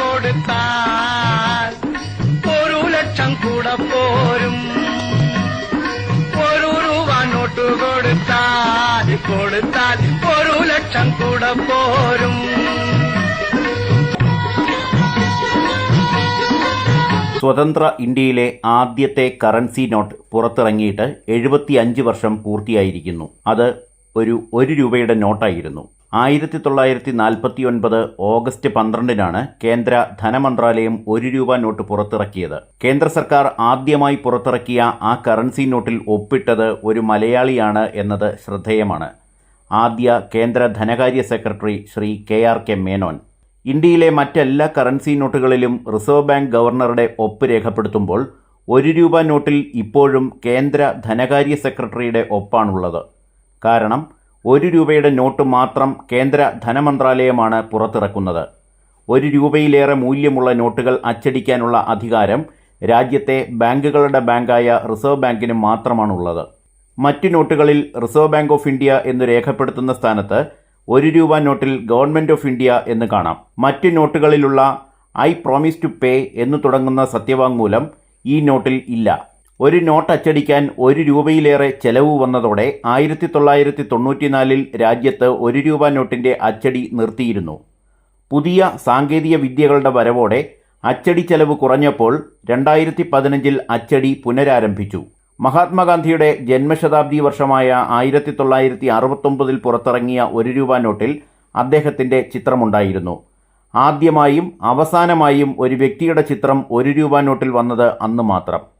കൊടുത്താൽ ഒരു ലക്ഷം കൂടെ പോരും. ഒരു രൂപ നോട്ട് കൊടുത്താൽ കൊടുത്താൽ ഒരു ലക്ഷം കൂടെ പോരും. സ്വതന്ത്ര ഇന്ത്യയിലെ ആദ്യത്തെ കറൻസി നോട്ട് പുറത്തിറങ്ങിയിട്ട് എഴുപത്തിയഞ്ച് വർഷം പൂർത്തിയായിരിക്കുന്നു. അത് ഒരു ഒരു രൂപയുടെ നോട്ടായിരുന്നു ആയിരത്തി തൊള്ളായിരത്തി നാൽപ്പത്തി ഒൻപത് ഓഗസ്റ്റ് പന്ത്രണ്ടിനാണ് കേന്ദ്ര ധനമന്ത്രാലയം ഒരു രൂപ നോട്ട് പുറത്തിറക്കിയത്. കേന്ദ്ര സർക്കാർ ആദ്യമായി പുറത്തിറക്കിയ ആ കറൻസി നോട്ടിൽ ഒപ്പിട്ടത് ഒരു മലയാളിയാണ് എന്നത് ശ്രദ്ധേയമാണ്. ആദ്യ കേന്ദ്ര ധനകാര്യ secretary Shri K R K Menon. ഇന്ത്യയിലെ മറ്റെല്ലാ കറൻസി നോട്ടുകളിലും റിസർവ് ബാങ്ക് ഗവർണറുടെ ഒപ്പ് രേഖപ്പെടുത്തുമ്പോൾ ഒരു രൂപ നോട്ടിൽ ഇപ്പോഴും കേന്ദ്ര ധനകാര്യ സെക്രട്ടറിയുടെ ഒപ്പാണുള്ളത്. കാരണം ഒരു രൂപയുടെ നോട്ട് മാത്രം കേന്ദ്ര ധനമന്ത്രാലയമാണ് പുറത്തിറക്കുന്നത്. ഒരു രൂപയിലേറെ മൂല്യമുള്ള നോട്ടുകൾ അച്ചടിക്കാനുള്ള അധികാരം രാജ്യത്തെ ബാങ്കുകളുടെ ബാങ്കായ റിസർവ് ബാങ്കിന് മാത്രമാണുള്ളത്. മറ്റു നോട്ടുകളിൽ റിസർവ് ബാങ്ക് ഓഫ് ഇന്ത്യ എന്ന് രേഖപ്പെടുത്തുന്ന സ്ഥാനത്ത് ഒരു രൂപ നോട്ടിൽ ഗവൺമെന്റ് ഓഫ് ഇന്ത്യ എന്ന് കാണാം. മറ്റു നോട്ടുകളിലുള്ള ഐ പ്രോമിസ് ടു പേ എന്ന് തുടങ്ങുന്ന സത്യവാങ്മൂലം ഈ നോട്ടിൽ ഇല്ല. ഒരു നോട്ട് അച്ചടിക്കാൻ ഒരു രൂപയിലേറെ ചെലവ് വന്നതോടെ ആയിരത്തി തൊള്ളായിരത്തി തൊണ്ണൂറ്റിനാലിൽ രാജ്യത്ത് ഒരു രൂപ നോട്ടിന്റെ അച്ചടി നിർത്തിയിരുന്നു. പുതിയ സാങ്കേതിക വിദ്യകളുടെ വരവോടെ അച്ചടി ചെലവ് കുറഞ്ഞപ്പോൾ രണ്ടായിരത്തി പതിനഞ്ചിൽ അച്ചടി പുനരാരംഭിച്ചു. മഹാത്മാഗാന്ധിയുടെ ജന്മശതാബ്ദി വർഷമായ ആയിരത്തി തൊള്ളായിരത്തി അറുപത്തൊമ്പതിൽ പുറത്തിറങ്ങിയ ഒരു രൂപ നോട്ടിൽ അദ്ദേഹത്തിന്റെ ചിത്രമുണ്ടായിരുന്നു. ആദ്യമായും അവസാനമായും ഒരു വ്യക്തിയുടെ ചിത്രം ഒരു രൂപ നോട്ടിൽ വന്നത് അന്ന് മാത്രം.